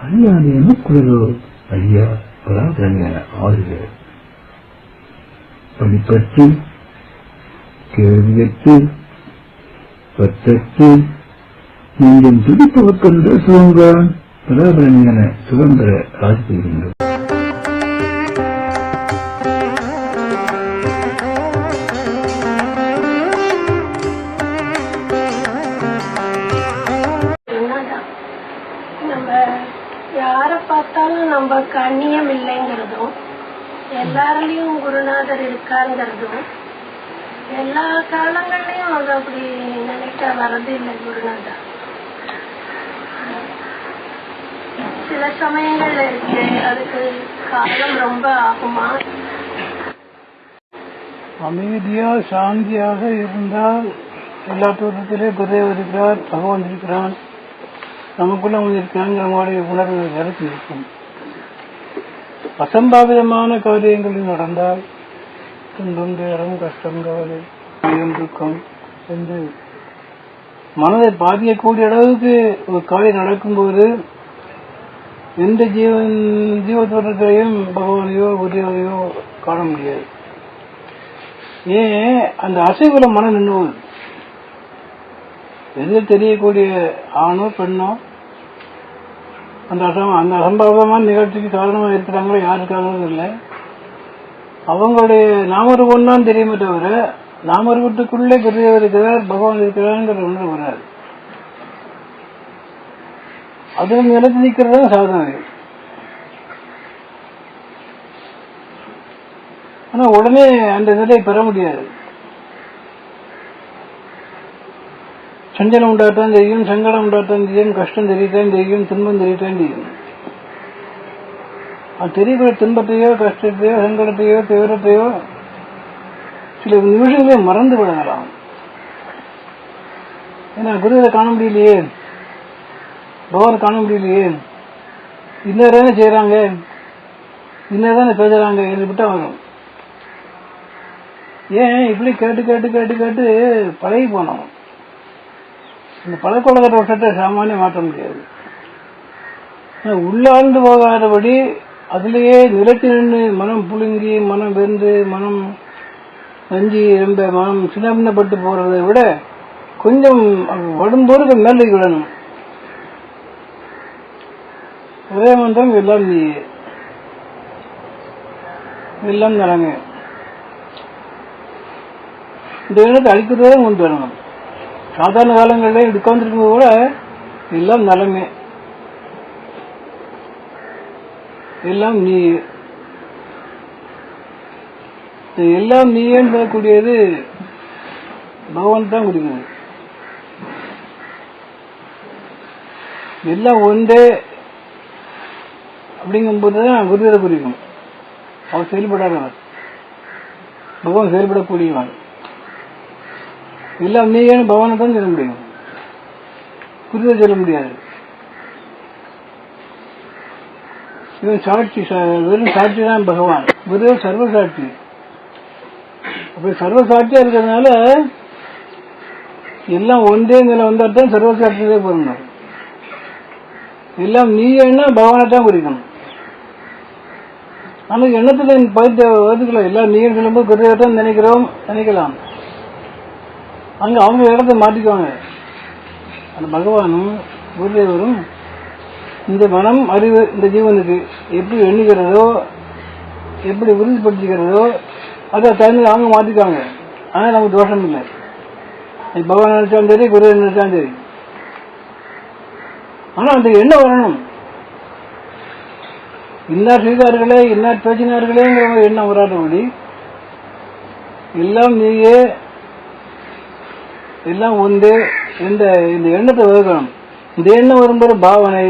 அல்லாது எனக்குள்ளதோ ஐயா பராதரங்க ஆறுக. படிப்பற்று கேள்வியற்று பற்றற்று நீங்கள் துடிப்பவர்க்கென்ற சுதந்திர பராபரணியான சுதந்திர ஆட்சி நம்ம கண்ணியம் இல்லைங்கிறதும் எல்லாருலயும் குருநாதர் இருக்காருங்கிறதும் எல்லா காலங்கள்லயும் அது அப்படி நினைக்க வர்றது இல்லை குருநாதர். சில சமயங்கள்ல இருக்கு அதுக்கு காலம் ரொம்ப ஆகுமா? அமைதியா சாந்தியாக இருந்தால் எல்லா தோற்றத்திலே குருதேவ் இருக்கிறார் பகவான் இருக்கிறான் நமக்குள்ள அவங்க இருக்கிறாங்கிற மாதிரி உணர்வு கருத்து இருக்கும். அசம்பாவிதமான காரியங்கள் நடந்தால் துன்பம் துயரம் கஷ்டம் கவலை துக்கம் என்று மனதை பாதிக்கக்கூடிய அளவுக்கு ஒரு காரியம் நடக்கும்போது எந்த ஜீவன் ஜீவத்தோட்டத்தையும் பகவானையோ குருதேவையோ காண முடியாது. ஏன்? அந்த அசைவுல மனம் நின்று எது தெரியக்கூடிய ஆணோ பெண்ணோ அந்த அசம் அந்த அசம்பாவிதமான நிகழ்ச்சிக்கு காரணமாக இருக்கிறாங்களோ யாருக்காகவும் இல்லை. அவங்களுடைய நாமரூபம் ஒன்றான்னு தெரியுமே தவிர நாமரூபத்துக்குள்ளே பெரியவர் இருக்கிறார் பகவான் இருக்கிறாருங்கிற ஒன்று வராது. அது நிலைத்து நிற்கிறது தான் சாதனை. ஆனால் உடனே அந்த நிலையை பெற முடியாது. சஞ்சலம் உண்டாகத்தான் தெரியும் சங்கடம் உண்டாகத்தான் தெரியும் கஷ்டம் தெரியத்தான் தெரியும் துன்பம் தெரியத்தான் தெரியும். அது தெரியக்கூடிய துன்பத்தையோ கஷ்டத்தையோ சங்கடத்தையோ தீவிரத்தையோ சில நிமிஷங்களே மறந்து விடலாம். ஏன்னா குருவை காண முடியலையே. பகவான் காண முடியலையே. இன்னதானே செய்யறாங்க இன்னதானே பேசுறாங்க? என்று விட்டா வரும். ஏன்? இப்படி கேட்டு கேட்டு கேட்டு கேட்டு பழகி போனோம். இந்த பழக்கொழக்கத்தை விஷயத்தை சாமானிய மாற்ற முடியாது. உள்ளாழ்ந்து உள்ளார்ந்து போகாதபடி அதுலேயே நிலத்தி நின்று மனம் புழுங்கி மனம் வெந்து மனம் நஞ்சி ரொம்ப மனம் சின்னப்பட்டு போறதை விட கொஞ்சம் வரும்போது மேலே விடணும் ஒரே மந்திரம் எல்லாம் நீ எல்லாம் தராங்க இந்த இடத்தை அழிக்கிறதே கொண்டு வரணும் சாதாரண காலங்களில் உட்கார்ந்துருக்கும் கூட எல்லாம் நலமே. எல்லாம் நீ எல்லாம் நீயேன்னு சொல்லக்கூடியது பகவான் தான் குடிக்கிறது எல்லாம் ஒன்றே அப்படிங்கும்போது தான் குருதரை குறிக்கும் அவர் செயல்படாதவர். பகவான் செயல்படக்கூடியவன் எல்லாம் நீங்கன்னு பகவானை தான் சொல்ல முடியும்? குருதை சொல்ல முடியாது. இவன் சாட்சி வெறும் சாட்சி தான் பகவான். குருவே சர்வ சாட்சி. அப்படி சர்வசாட்சியா இருக்கிறதுனால எல்லாம் ஒன்றே நிலை வந்தால் தான் சர்வ சாட்சியிலே எல்லாம் நீ என்ன பகவானை தான் குறிக்கணும். ஆனால் எண்ணத்துல பயிர் வருதுல எல்லாம் நீ சொல்லும்போது குருவை தான் நினைக்கிறோம் நினைக்கலாம். அங்கே அவங்க இடத்த மாட்டிக்குவாங்க. அந்த பகவானும் குருதேவரும் இந்த மனம் அறிவு இந்த ஜீவனுக்கு எப்படி எண்ணுகிறதோ எப்படி உறுதிப்படுத்திக்கிறதோ அதை தகுந்த அவங்க மாற்றிக்குவாங்க ஆனால் நமக்கு தோஷம் இல்லை. பகவான் நினைச்சாலும் சரி குரு நினைச்சாலும் சரி. ஆனால் அந்த எண்ணம் வரணும். இன்னார் செய்தார்களே இன்னார் பேசினார்களேங்கிற ஒரு எண்ணம் வராதபடி எல்லாம் நீயே எல்லாம் ஒன்று இந்த இந்த எண்ணத்தை வகுக்கணும். இந்த எண்ணம் வரும்போது பாவனை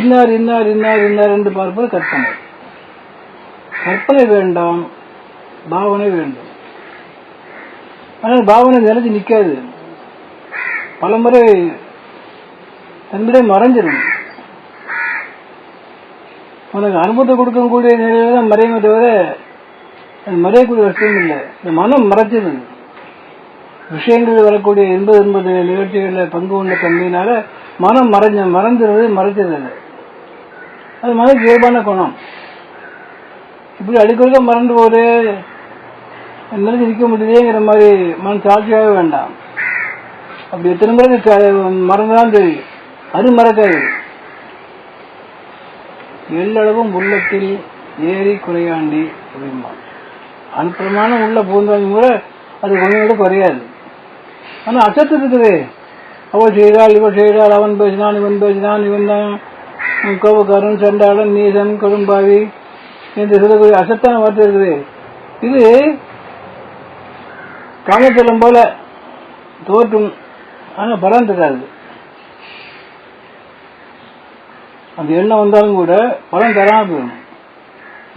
இன்னார் இன்னார் இன்னார் இன்னார் என்று பார்ப்பது கற்பனை. கற்பனை வேண்டாம் பாவனை வேண்டும். ஆனால் பாவனை நிலைச்சு நிக்காது பலமுறை தன்னிடம் மறைஞ்சிடும். உனக்கு அனுபவத்தை கொடுக்கக்கூடிய நிலையில தான் மறையுமே தவிர மறையக்கூடிய விஷயம் இல்லை. இந்த மனம் மறைச்சது விஷயங்கள் வரக்கூடிய எண்பது எண்பது நிகழ்ச்சிகளில் பங்கு கொண்ட தன்மையினால மனம் மறைஞ்ச மறந்துடுறது மறைச்சிடுறது அது மன இயல்பான குணம். இப்படி அடிக்கொடுக்க மறந்து போது நினைச்சு நிற்க முடியலையேங்கிற மாதிரி மன சாட்சியாக வேண்டாம். அப்படி எத்தனை முறை மறந்துதான் தெரியும் அது மறக்காது. எல்லளவும் உள்ளத்தில் ஏறி குறையாண்டி அப்படிமா அனுப்புறமான உள்ள பூந்தவங்க கூட அது கொஞ்சம் கூட குறையாது. ஆனால் அச்சத்து இருக்குது. அவள் செய்தாள் இவள் செய்தாள் அவன் பேசினான் இவன் பேசினான் இவன் தான் கோபக்காரன் சண்டாளன் நீசன் கொடும்பாவி என்று சொல்லக்கூடிய அசத்தான வார்த்தை இருக்குது. இது காமத்தலம் போல தோற்றும் ஆனால் பலன் தராது. அந்த எண்ணம் வந்தாலும் கூட பலன் தராமல் போயிடும்.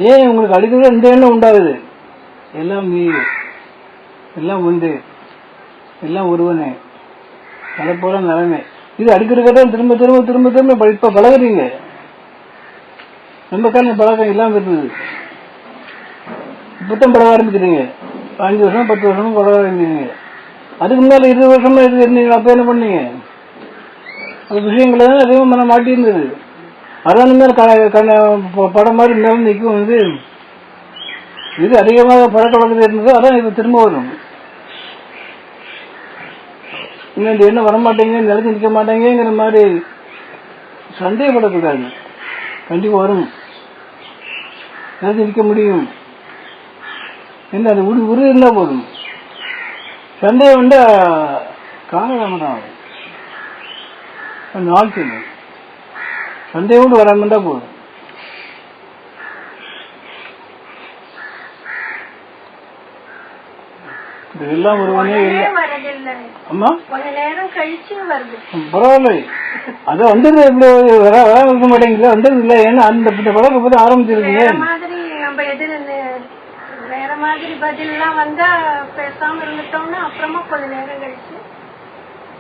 ஏன் உங்களுக்கு அடிக்கடி இந்த எண்ணம் உண்டாகுது? எல்லாம் நீ எல்லாம் உண்டு. எல்லாம் ஒருவனே. அதை போல நிலைமை. இது அடிக்கடி திரும்ப திரும்ப திரும்ப திரும்ப இப்ப பழகுறீங்க. ரொம்ப காலம் பழக்கம் இல்லாம இருந்தது. இப்பதான் பழக ஆரம்பிக்கிறீங்க. அஞ்சு வருஷம் பத்து வருஷம் பழக ஆரம்பிக்கிறீங்க. அதுக்கு முன்னால இருபது வருஷமா இது இருந்தீங்க அப்ப என்ன பண்ணீங்க? அந்த விஷயங்களை தான் அதிகமாக மன மாட்டி இருந்தது அதான் மேல க- கண்ண- ப- படம் மாதிரி மேல நிற்கும். வந்து இது அதிகமாக பழக்க வழக்கத்தில் இருந்தது. அதான் இப்ப திரும்ப வரும். இன்னும் என்ன வர வரமாட்டேங்க நிலைச்சு நிற்க மாட்டேங்கிற மாதிரி சந்தேகப்படக்கூடாது. கண்டிப்பா வரும். நிலைச்சு நிற்க முடியும். என்ன அது உரு உரு இருந்தா போதும். சந்தேகம் வந்தா காலதாமதம் ஆகும். கொஞ்சம் நாள் செல்லும் சந்தேகம் வராமல் வராம இருந்தா போதும். இதெல்லாம் ஒருவனே இல்லை அம்மா? கொஞ்ச நேரம் கழிச்சு வருது. பரவாயில்லை. அது வந்தது எப்படி வர வர இருக்க மாட்டேங்குது வந்தது இல்லை ஏன்னா அந்த இந்த பழக்கம் பத்தி ஆரம்பிச்சிருக்கீங்க. மாதிரி நம்ம எதிர வேற மாதிரி பதில் எல்லாம் வந்தா பேசாம இருந்துட்டோம்னா அப்புறமா கொஞ்ச நேரம் கழிச்சு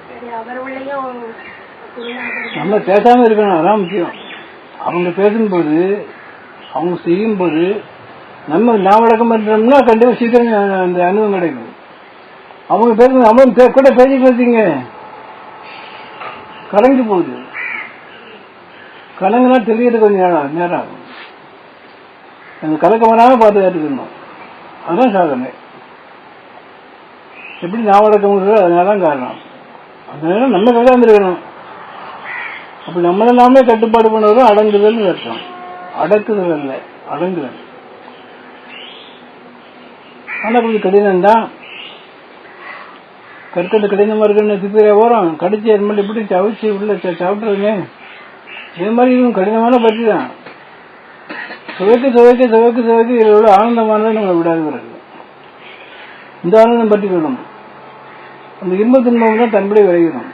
சரி அவர் உள்ளயும் குருநாதர் நம்ம பேசாம இருக்கணும். அதான் முக்கியம். அவங்க பேசும்போது அவங்க செய்யும்போது நம்ம நான் வழக்கம் பண்றோம்னா கண்டிப்பா சீக்கிரம் அந்த அனுபவம் கிடைக்கும். அவங்க பேரு நம்மளும் பே- கூட பேசிட்டு வச்சீங்க கலங்கி போகுது. கலங்குனா தெரியறது கொஞ்சம் நேரம் நேரம் ஆகும். அந்த கலக்க வராமல் பாதுகாத்துக்கணும் அதுதான் சாதனை. எப்படி நான் முடியல அதனால தான் காரணம். அதனால நம்ம கலந்துருக்கணும் அப்ப நம்மளை நாமே கட்டுப்பாடு பண்ணுவதும் அடங்குதல் அர்த்தம். அடக்குதல் அல்ல அடங்குதல். ஆனா கொஞ்சம் கடினம் தான் கற்கண்டு கடினமாக இருக்குன்னு திப்பிரியா ஓரம்? கடிச்சு அது மாதிரி எப்படி சவிச்சு உள்ள ச- இது இதே மாதிரி இதுவும் கடினமான பற்றி தான். சுவைக்கு சுவைக்கு சுவைக்கு சுவைக்கு இதோட ஆனந்தமானதை நம்ம விடாது பிறகு. இந்த ஆனந்தம் பற்றி வேணும் அந்த இன்ப துன்பம் தான் தன்படி விளைகிறோம்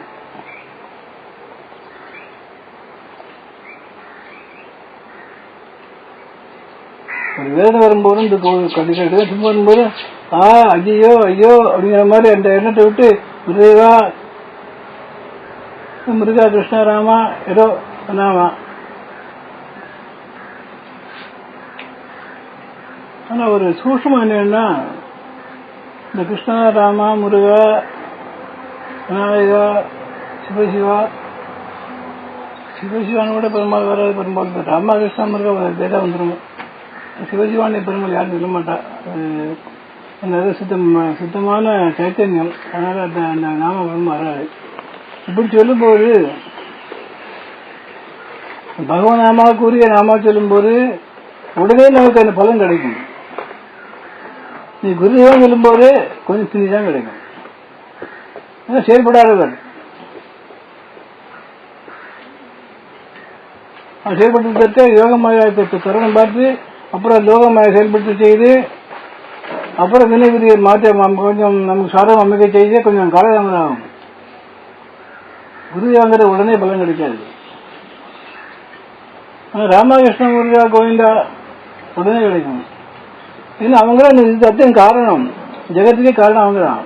ஒரு வேதனை வரும்போது இந்த கண்டிப்பாக சும்மா வரும்போது ஆ ஐயோ ஐயோ அப்படிங்கிற மாதிரி அந்த எண்ணத்தை விட்டு முருகா முருகா கிருஷ்ணா ராமா ஏதோ நாமா ஆனா ஒரு சூட்சம் என்னன்னா இந்த கிருஷ்ணா ராமா முருகா விநாயகா சிவசிவா சிவசிவான்னு கூட பெருமாள் வராது பெரும்பாலும் ராமா கிருஷ்ணா முருகா பேதா வந்துடும் சிவஜிவாண்டி பெருமாள் யாரும் சொல்ல மாட்டா. என்னது சுத்தம் சுத்தமான சைத்தன்யம். அதனால அந்த அந்த நாம பெருமாள் வராது. இப்படி சொல்லும்போது பகவான் நாமா கூறிய நாமா சொல்லும்போது உடனே நமக்கு அந்த பலன் கிடைக்கும். நீ குருதேவன் சொல்லும்போது கொஞ்சம் சிந்தி தான் கிடைக்கும். ஏன்னா செயல்படாதவர். செயல்பட்டு யோகமாக தருணம் பார்த்து அப்புறம் லோகமாய செயல்பட்டு செய்து அப்புறம் வினைவிதியை மாற்ற கொஞ்சம் நமக்கு சாதகம் அமைக்க செய்து கொஞ்சம் காலதாமதம் ஆகும். குரு வாங்குற உடனே பலன் கிடைக்காது. ராமகிருஷ்ண குருஜா கோவிந்தா உடனே கிடைக்கும். ஏன்னா அவங்களாம் இந்த சத்தியம் காரணம். ஜெகத்துக்கே காரணம் அவங்க தான்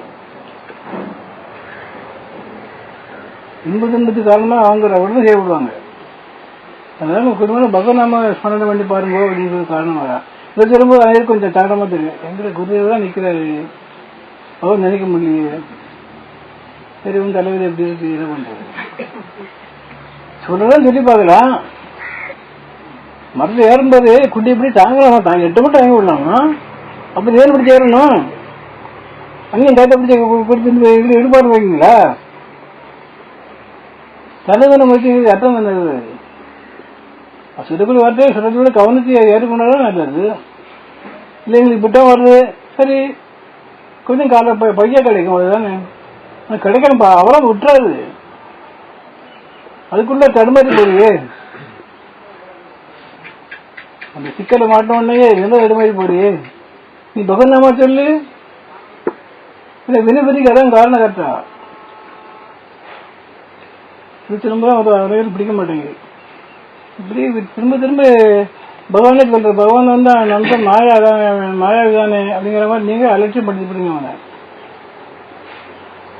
இன்ப துன்பத்துக்கு அவங்க உடனே செய்யப்படுவாங்க. அதனால குடும்பம் பகவநாம ஸ்மரணை பண்ணி பாருங்க அப்படிங்கிறது காரணமாக இதை திரும்ப எனக்கு கொஞ்சம் தாண்டமா தெரியும் எங்களை குருதேவ தான் நிற்கிறாரு அவர் நினைக்க முடியலையே சரி உங்க தலைவர் எப்படி இருக்கு என்ன பண்றது சொல்லதான் சொல்லி பார்க்கலாம் மரத்தில் ஏறும்போது குட்டி இப்படி தாங்கலாமா தாங்க எட்டு மட்டும் தாங்கி விடலாமா அப்படி ஏன் பிடிச்சி ஏறணும் அங்கேயும் கைத்தை பிடிச்சி கொடுத்து ஈடுபாடு இடுபாடு வைக்கீங்களா தலைவனை எத்தனை அர்த்தம் என்னது சுடுக்குள் வார்த்தை சுடக்குள்ள கவனித்து ஏற்றுக்கொண்டாலும் நல்லது. இல்லை எங்களுக்கு வருது. சரி கொஞ்சம் கால ப- பையா கிடைக்கும் அதுதானே. கிடைக்கணும்ப்பா அவ்வளோ விட்டுறாது. அதுக்குள்ள தடுமாறி போறியே அந்த சிக்கலை மாட்ட உடனே எந்த தடுமாறி போறியே நீ பகவநாமா சொல்லு? இல்லை வினபதிக்கு அதான் காரணம் கரெக்டா இது திரும்ப அனைவரும் பிடிக்க மாட்டேங்குது. இப்படி திரும்ப திரும்ப பகவானே சொல்ற பகவான் வந்து நம்ப மாயா தானே மாயாவி தானே அப்படிங்கிற மாதிரி நீங்க அலட்சியம் படுத்திப்படுங்க அவனை.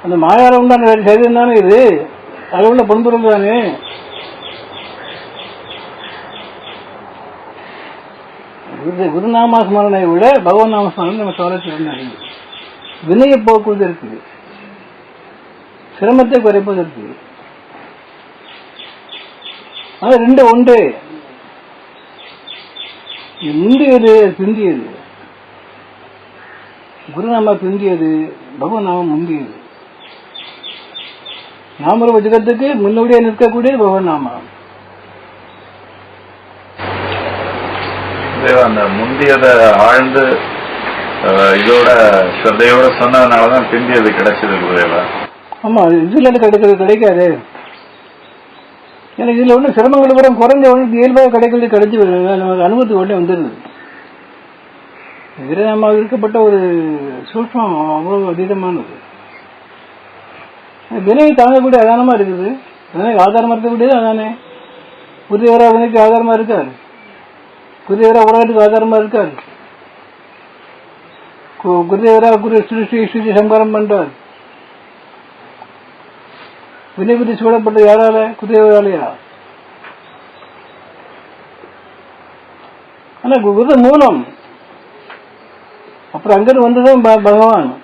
அந்த மாயால உண்டான சரீரம் தானே இது? அது உள்ள பொன்பொருள் தானே? குரு குருநாமா ஸ்மரணை விட பகவான் நாம ஸ்மரணை நம்ம சுவாரஸ்யம் வினையை போக்குவது இருக்குது. சிரமத்தை குறைப்பது இருக்குது. அது ரெண்டு ஒன்று முந்தியது பிந்தியது குருநாமா பிந்தியது பகவநாமம் முந்தியது நாமரூப ஜெகத்துக்கு முன்னோடியே நிற்கக்கூடியது பகவநாமா. அந்த முந்தியத ஆழ்ந்து இதோட ஸ்ரத்தையோட சொன்னதுனாலதான் பிந்தியது கிடைச்சது குருதேவா. ஆமா இதுல கிடைக்கிறது கிடைக்காது. எனக்கு இதில் ஒன்றும் சிரமங்கள் கூட குறைஞ்ச ஒன்று இயல்பாக கிடைக்கிறது கிடைச்சி நமக்கு அனுபவத்துக்கு உடனே வந்துடுது இதுல நம்ம இருக்கப்பட்ட ஒரு சூட்சம் அவ்வளோ அதீதமானது. வினையை தாங்கக்கூடிய அதானமாக இருக்குது. வினைக்கு ஆதாரமாக இருக்கக்கூடியது அதானே. புரியவரா வினைக்கு ஆதாரமாக இருக்கார் புரியவரா உலகத்துக்கு ஆதாரமாக இருக்கார் கு- குருதேவரா குரு சிருஷ்டி ஸ்ருதி பண்ணுறார் பண்றார் வினைபதி சூழப்பட்ட யாரால? குருதேவராலையா ஆனா குரு மூலம். அப்புறம் அங்கிருந்து வந்ததும் ப- பகவான்.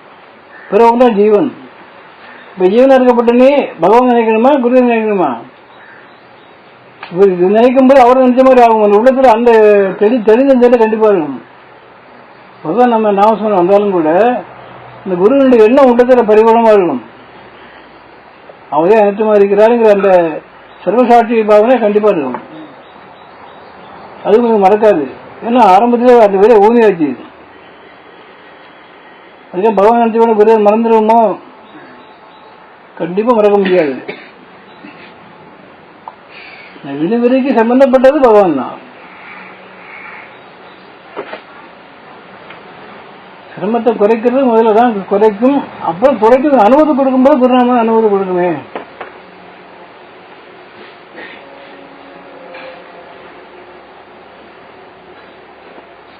பிறகு தான் ஜீவன். இப்ப ஜீவனா இருக்கப்பட்ட நீ பகவான் நினைக்கணுமா குரு நினைக்கணுமா? இது நினைக்கும் போது அவரை நினைச்ச மாதிரி ஆகும். அந்த உள்ளத்துல அந்த தெரி தெரிஞ்ச கண்டிப்பா இருக்கும். பகவான் நம்ம நாம சொன்ன வந்தாலும் கூட இந்த குருவினுடைய எண்ணம் உள்ளத்துல பரிபூர்ணமா இருக்கும். அவரே அனைத்துமா இருக்கிறாருங்கிற அந்த சர்வசாட்சி பாவனை கண்டிப்பா இருக்கும். அது கொஞ்சம் மறக்காது. ஏன்னா ஆரம்பத்திலே அந்த விதை ஊனியாச்சு அதுக்கே பகவான் நினைச்சவன குரு மறந்துடுவோமோ கண்டிப்பா மறக்க முடியாது. இந்த வினைவினைக்கு சம்பந்தப்பட்டது பகவான் தான். சிரமத்தை குறைக்கிறது முதல்ல தான் குறைக்கும். அப்புறம் குறைக்கிறது அனுமதி கொடுக்கும்போது குருநாமன் அனுமதி கொடுக்குமே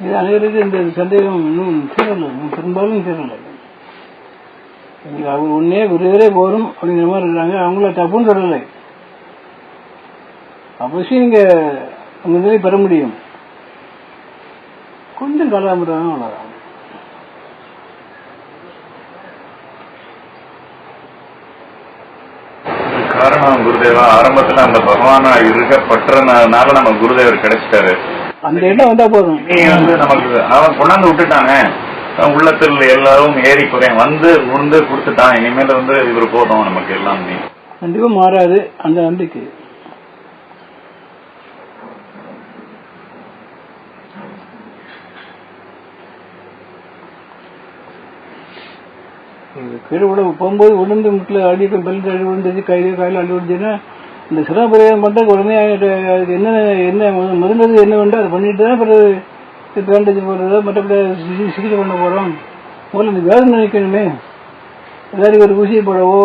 இது அனைவருக்கு இந்த சந்தேகம் இன்னும் தீரல இன்னும் பெரும்பாலும் தீரல இன்னைக்கு ஒன்னே குருவரே போரும் அப்படிங்கிற மாதிரி இருக்காங்க. அவங்கள தப்புன்னு சொல்லலை. அவசியம் நீங்க உங்க நிலை பெற முடியும். கொஞ்சம் கலாமுறாங்க அவ்வளோதான் காரணம் குருதேவா ஆரம்பத்துல அந்த பகவானா இருக்கப்பட்டதுனால நம்ம குருதேவர் கிடைச்சிட்டாரு. அந்த எண்ணம் வந்தா போதும். நீ வந்து நமக்கு அவன் கொண்டாந்து விட்டுட்டாங்க உள்ளத்தில் எல்லாரும் ஏறி குறையும் வந்து உண்டு கொடுத்துட்டான். இனிமேல் வந்து இவர் போதும் நமக்கு எல்லாம். கண்டிப்பா மாறாது அந்த நம்பிக்கை இது கீழே விட போகும்போது விழுந்து முட்டில் அடி பெல்ட் அடி விழுந்துச்சு கையிலே காயில் அடி விழுந்துச்சுன்னா இந்த சிரமபிரயோகம் மட்டும் உடனே அதுக்கு என்ன என்ன மு- மருந்தது என்ன வேண்டோ அதை பண்ணிட்டு தான் பிறகு பேண்டேஜ் போடுறதோ மற்றபடி சிகிச்சை பண்ண போகிறோம் முதல்ல இந்த வேதனை நினைக்கணுமே. ஏதாவது ஒரு ஊசியை போடவோ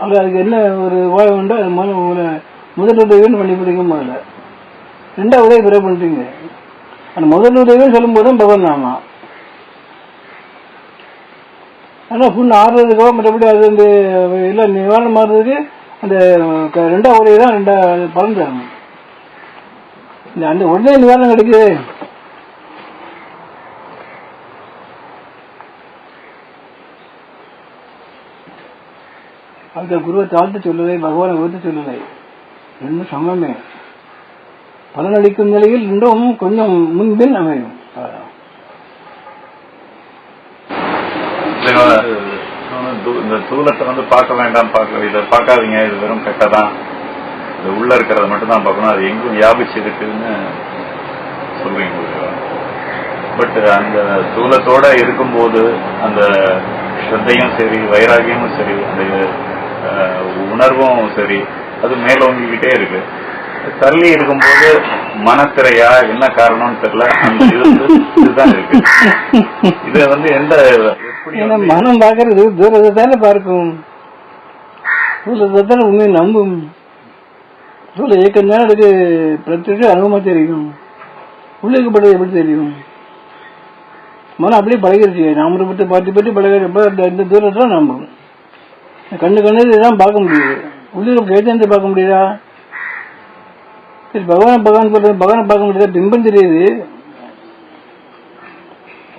அல்ல அதுக்கு என்ன ஒரு வாழை உண்டோ அது முதல்ல முதல் உதவின்னு பண்ணி பிடிக்கும் முதல்ல. ரெண்டாவது உதவி பிறகு பண்றீங்க. அந்த முதல் உதவின்னு சொல்லும்போது தான் பகவான் நாமா ஆனால் புண்ணு ஆறுறதுக்கோ மற்றபடி அது வந்து இல்லை நிவாரணம் ஆறுறதுக்கு அந்த ரெண்டா ரெண்டாவது தான் ரெண்டா பலன் தரணும் இந்த அந்த உடனே நிவாரணம் கிடைக்குது. அந்த குருவை தாழ்த்து சொல்லலை பகவானை உயர்த்து சொல்லலை. ரெண்டும் சமமே. பலனளிக்கும் நிலையில் ரெண்டும் கொஞ்சம் முன்பின் அமையும். இந்த தூலத்தை வந்து பார்க்க வேண்டாம் பார்க்க இதை பார்க்காதீங்க இது வெறும் கெட்டதான் இது உள்ள இருக்கிறத மட்டும் தான் பார்க்கணும். அது எங்கும் வியாபிச்சிருக்குன்னு சொல்றீங்க பட் அந்த தூலத்தோட இருக்கும்போது அந்த ஸ்ரத்தையும் சரி வைராகியமும் சரி அந்த உணர்வும் சரி அது மேலோங்கிக்கிட்டே இருக்கு. தள்ளி இருக்கும்போது மனத்திரையா என்ன காரணம்னு தெரியல. அந்த இது இதுதான் இருக்கு. இதை வந்து எந்த ஏன்னா மனம் பார்க்கறது தூரத்தை தானே பார்க்கும். தூரத்தை தானே உண்மையை நம்பும். தூர இயக்கம் தான் அதுக்கு பிரத்யட்ச அனுபவமா தெரியும். உள்ளிருக்கப்பட்டது எப்படி தெரியும்? மனம் அப்படியே பழகிருச்சு. நாம பற்றி பார்த்து பற்றி பழகிறப்ப இந்த- தூரத்தை தான் நம்பும். கண்ணு கண்ணு இதுதான் பார்க்க முடியுது. உள்ளிருக்க பேச்சு பார்க்க முடியுதா? சரி பகவான் பகவான் சொல்றது பகவானை பார்க்க முடியுதா? பிம்பம் தெரியுது.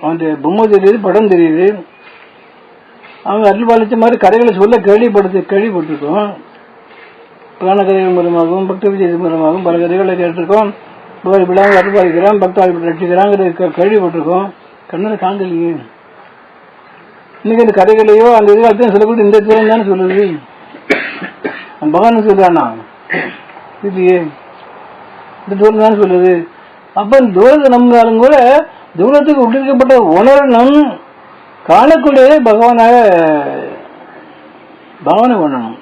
அவன் பொம்மை தெரியுது படம் தெரியுது. அவங்க அருள் பாலித்த மாதிரி கதைகளை சொல்ல கேள்விப்படுத்து கேள்விப்பட்டிருக்கோம். புராண கதைகள் மூலமாகவும் பக்த விஜய் மூலமாகவும் பல கதைகளை கேட்டிருக்கோம். புகழ் விழாவை அருள் பாலிக்கிறான் பக்தாள் ரட்சிக்கிறாங்கிறது கேள்விப்பட்டிருக்கோம். கண்ணில் காங்கலையே இன்னைக்கு அந்த கதைகளையோ அந்த எதிர்காலத்தையும் சொல்லக்கூடிய இந்த தூரம் தானே சொல்லுது. அந்த பகவான் சொல்றானா இல்லையே இந்த தூரம் தானே சொல்லுது. அப்ப இந்த தூரத்தை நம்பினாலும் கூட தூரத்துக்கு உட்பட்ட உணரணும் காணக்கூடியதை பகவானாக பாவனை பண்ணணும்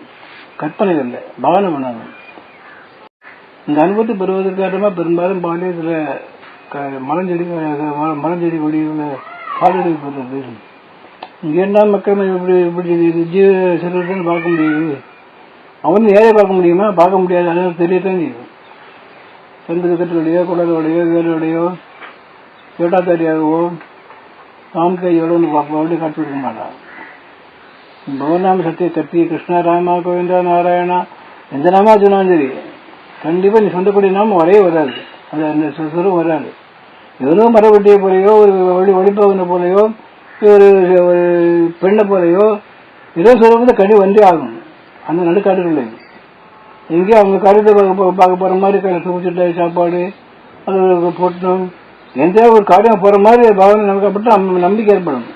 கற்பனை இல்லை பாவனை பண்ணணும் இந்த அனுபவத்தை பெறுவதற்காக பெரும்பாலும் பாலியத்தில் க- மலஞ்செடி ம- மரஞ்செடி கொடியில் காலடி போடுறது இங்கே என்ன மக்கள் இப்படி இப்படி ஜீவ செல்வத்தைன்னு பார்க்க முடியுது? அவனு நேரே பார்க்க முடியுமா? பார்க்க முடியாது. அதாவது தெரியத்தான் செய்யும். செந்து கட்டுடையோ குடலோடையோ வேலோடையோ வேட்டாத்தாரியாகவோ ராம் கையோட பாப்பாவோடு பார்ப்போம் அப்படி காட்டி கொடுக்க பகவநாம சத்திய கத்தி கிருஷ்ணா ராமா கோவிந்தா நாராயணா எந்த நாமா சொன்னாலும் சரி கண்டிப்பா நீ சொந்தக்கூடிய நாம வரவே வராது. அது அந்த சு- சுரம் வராது. எவனோ மரவெட்டியை போலையோ ஒரு ஒளி ஒளிப்பவனை போலையோ ஒரு ஒரு பெண்ணை போலையோ ஏதோ சொல்லும்போது கடி வந்தே ஆகும். அந்த நடுக்காடுகள் எங்கேயோ அவங்க கருத்தை பார்க்க பார்க்க போற மாதிரி கையில் சுமிச்சிட்ட சாப்பாடு அது போட்டணும் எந்த ஒரு காரியம் போற மாதிரி பகவான் நடக்கப்பட்டு நம்ம நம்பிக்கை ஏற்படும்.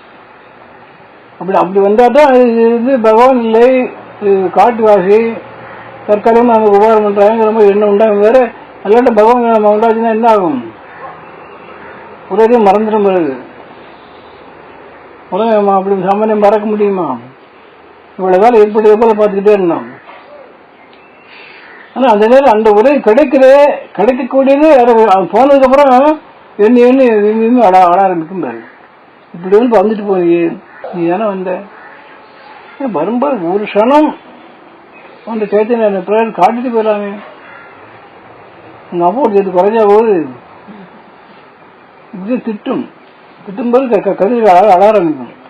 அப்படி அப்படி வந்தா தான் இது பகவான் இல்லை காட்டுவாசி தற்காலிகமாக நமக்கு உபகாரம் பண்றாங்க ரொம்ப எண்ணம் உண்டாகும். வேற அல்லாட்ட பகவான் நம்ம உண்டாச்சுன்னா என்ன ஆகும்? உடனே மறந்துடும் பிறகு உலகம் அப்படி சாமானியம் மறக்க முடியுமா? இவ்வளவு வேலை ஏற்பட்டதை போல பார்த்துக்கிட்டே இருந்தோம். ஆனா அந்த நேரம் அந்த உரை கிடைக்கிறே கிடைக்கக்கூடியது அது போனதுக்கு அப்புறம் எண்ணி எண்ணி எதுவுமே அட ஆட ஆரம்பிக்கும் பாரு. இப்படி வந்து வந்துட்டு போனியே நீ. தானே வந்த. ஏன் வரும்போது ஒரு க்ஷணம். அந்த சைத்தன்ய பிறகு காட்டிட்டு போயிடலாமே. உங்க அப்பா ஒரு சேர்த்து குறைஞ்சா போது இப்படி திட்டும். திட்டும்போது க- க- அழ அழ ஆரம்பிக்கும்.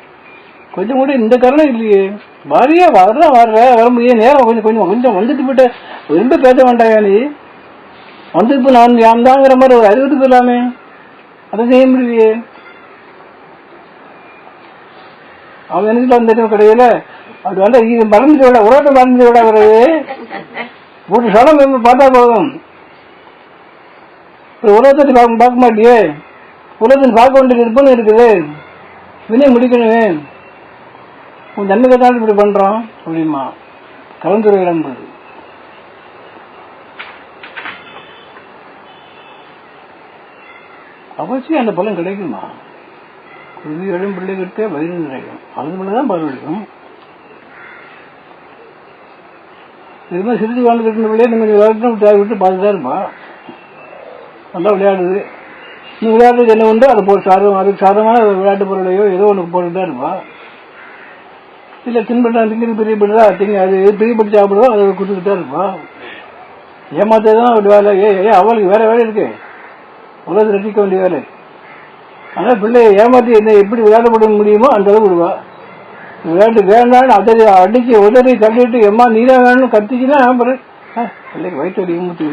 கொஞ்சம் கூட இந்த கருணை இல்லையே. வரைய வர்ற வர்ற வர நேரம் கொஞ்சம் கொஞ்சம் கொஞ்சம் வந்துட்டு போயிட்ட. ரொம்ப பேச வேண்டாம் நீ? வந்துட்டு நான் யான் தாங்கிற மாதிரி ஒரு அறிவிட்டு போயிடலாமே. அதை செய்ய முடியலையே அவன் என்ன வந்துட்டு கிடையாது அது வந்து இது மறந்துட்டு விட உலகத்தை மறந்துட்டு விட வருது ஒரு சடம் பார்த்தா போதும் ஒரு உலகத்தை பார்க்க பார்க்க மாட்டியே உலகத்தில் பார்க்க வேண்டிய விருப்பம் இருக்குது வினை முடிக்கணுமே உன் நன்மைக்கு கேட்டாலும் இப்படி பண்றோம் அப்படிமா கலந்துரையிடம் போது அவசியம் அந்த பலன் கிடைக்குமா? குருவி எழும் பிள்ளைகிட்ட வயிறு நிறையும். அது தான் பலன் இது மாதிரி சிரிச்சு வாழ்ந்துட்டு இருந்த பிள்ளைய நீங்க விளையாட்டு விட்டு விட்டு தான் இருப்பா. நல்லா விளையாடுது. நீ விளையாடுறது என்ன உண்டோ? அதை போட்டு சாதம் அதுக்கு சாதமான விளையாட்டு பொருளையோ ஏதோ ஒன்று போட்டுட்டா இருப்பா. இல்ல தின்பட்டா திங்கிறது பிரியப்படுதா திங்க அது பிரியப்பட்டு சாப்பிடுவோம் அதை கொடுத்துக்கிட்டா இருப்பா. ஏமாத்தான் ஒரு வேலை ஏ ஏ அவளுக்கு வேற வேலை இருக்கு. உலகத்தை ரசிக்க வேண்டிய வேலை. ஆனால் பிள்ளையை ஏமாற்றி என்ன எப்படி விளையாடப்பட முடியுமோ அந்த அளவு விடுவா. விளையாட்டு வேண்டாம்னு அதை அடிச்சு உதறி தள்ளிட்டு எம்மா நீதான் வேணும்னு கத்திச்சுன்னா அப்புறம் ஆ, பிள்ளைக்கு வயிற்று வலி மூட்டு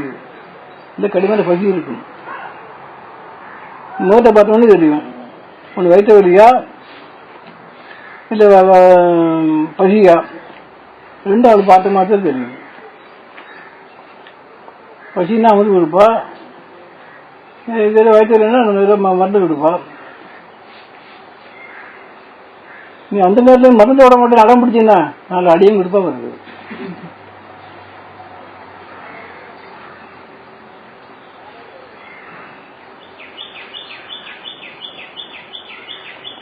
இல்லை கடுமையான பசி இருக்கும். முகத்தை பார்த்தோன்னு தெரியும். உனக்கு வயிற்று வலியா? இல்லை பசியா? ரெண்டாவது பார்த்த மாதிரி தெரியும். பசின்னா வந்து கொடுப்பா இதில் வயிற்று நம்ம இதில் மருந்து கொடுப்போம் நீ அந்த நேரத்தில் மருந்து விட மாட்டேன் அடம் பிடிச்சின்னா நாலு அடியும் கொடுப்பா வருது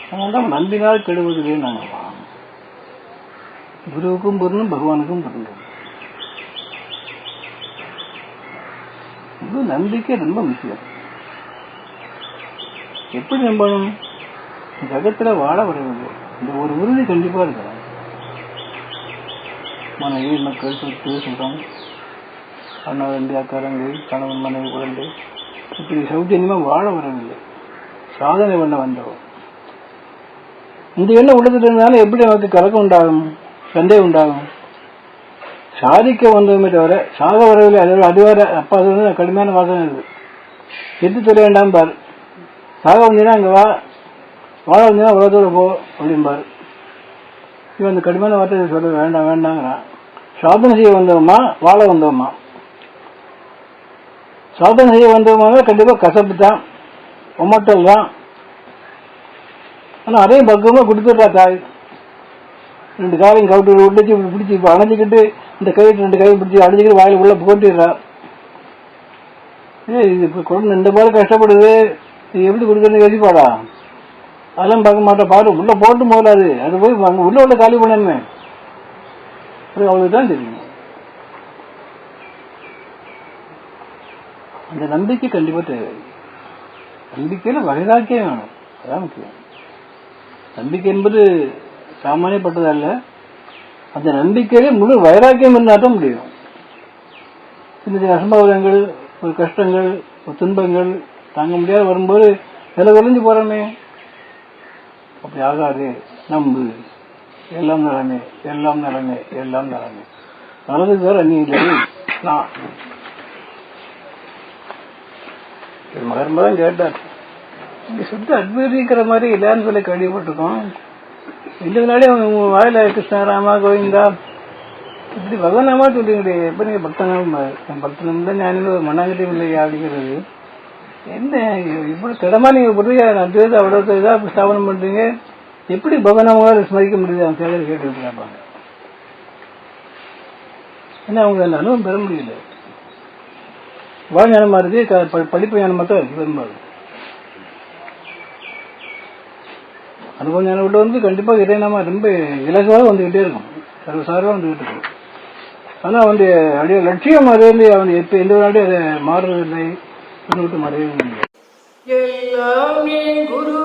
அதனால்தான் நம்பினால் கெடுவதில்லை நாங்கள் குருவுக்கும் பொருளும் பகவானுக்கும் பொருளும் இது நம்பிக்கை ரொம்ப முக்கியம் எப்படி நம்பணும்? ஜகத்தில் வாழ வரவில்லை இந்த ஒரு உறுதி கண்டிப்பா இருக்கிறாங்க மனைவி மக்கள் சொத்து சுகம் அண்ணா ரெண்டு அக்காரங்கள் கணவன் மனைவி குழந்தை இப்படி சௌஜன்யமாக வாழ வரவில்லை. சாதனை பண்ண வந்தவன் இந்த எண்ணம் உள்ளத்துல இருந்தாலும் எப்படி நமக்கு கலக்கம் உண்டாகும்? சந்தேகம் உண்டாகும். சாதிக்க வந்ததுமே தவிர சாக வரவில்லை. அது அது வேற. அப்பா அது வந்து கடுமையான வாசனை இருக்குது எது தெரிய வேண்டாம் பார். சாக வந்தீங்கன்னா அங்கே வா வாழ வந்தீங்கன்னா உலகத்தோட போ அப்படிம்பார். இவன் அந்த கடுமையான வார்த்தை சொல்ல வேண்டாம் வேண்டாங்கிறான். சாதனை செய்ய வந்தோமா வாழ வந்தோமா சாதனை செய்ய வந்தவங்க கண்டிப்பாக கசப்பு தான் ஒமட்டல் தான் ஆனால் அதையும் பக்குவமாக கொடுத்துட்றா தாய். ரெண்டு காலையும் கவுட்டு விட்டுச்சு பிடிச்சி இப்போ அணைச்சிக்கிட்டு இந்த கை ரெண்டு கையை பிடிச்சி அடிச்சுக்கிட்டு வாயில் உள்ளே போட்டுடுறா ஏ இது இப்போ குழந்தை இந்த போல கஷ்டப்படுது. இது எப்படி கொடுக்குறது எதிர்பாடா அதெல்லாம் பார்க்க மாட்டேன் பாரு உள்ள போட்டு போகலாது அது போய் அங்கே உள்ள உள்ள காலி பண்ணணுமே. அது அவளுக்கு தான் தெரியும். அந்த நம்பிக்கை கண்டிப்பா தேவை. நம்பிக்கையில வைராக்கியம் வேணும். அதான் முக்கியம். நம்பிக்கை என்பது சாமானியப்பட்டதல்ல அந்த நம்பிக்கையிலே முழு வைராக்கியம் இருந்தால் தான் முடியும். சின்ன சின்ன அசம்பாவிதங்கள் ஒரு கஷ்டங்கள் ஒரு துன்பங்கள் தாங்க முடியாத வரும்போது விலை குறைஞ்சு போகிறோமே அப்படி ஆகாது. நம்பு. எல்லாம் நலமே எல்லாம் நலமே எல்லாம் நலமே நல்லது வேற அந்நியம் இல்லை நான் என் தான் கேட்டார். இங்க சுத்த அத்புதீக்கிற மாதிரி இல்லைன்னு சொல்லி கேள்விப்பட்டிருக்கோம். இல்லைனாலே உங்க வாயில கிருஷ்ணராமா கோவிந்தா. இப்படி பகவானாமா சொல்லுங்களே எப்ப நீங்க பக்தனம் பக்தனம் தான் ஞானிகள். மண்ணாங்கட்டியும் இல்லையா அப்படிங்கிறது. என்ன இப்படி திடமா நீங்க புரிய அத்வைத அவ்வளோ இதாக ஸ்தாபனம் பண்றீங்க? எப்படி பகவானாமாவை ஸ்மரிக்க முடியுது? அவங்க சேகர் கேட்டு கேட்பாங்க ஏன்னா அவங்க அந்த அனுபவம் பெற முடியல. வாழ்ஞானமா இருக்கு க- ப- படிப்பு ஞானமாக தான் இருக்கு பெரும்பாலும். அனுபவ ஞானம் விட்டு வந்து கண்டிப்பா நம்ம ரொம்ப இலகுவாக வந்துகிட்டே இருக்கும். சர்வசாரமாக வந்துகிட்டு இருக்கும். ஆனால் வந்து அப்படியே லட்சியம் அது வந்து அவன் எப்போ எந்த நாளையும் அதை மாறுறதில்லை. விட்டு விட்டு மறையவும் எல்லாமே குரு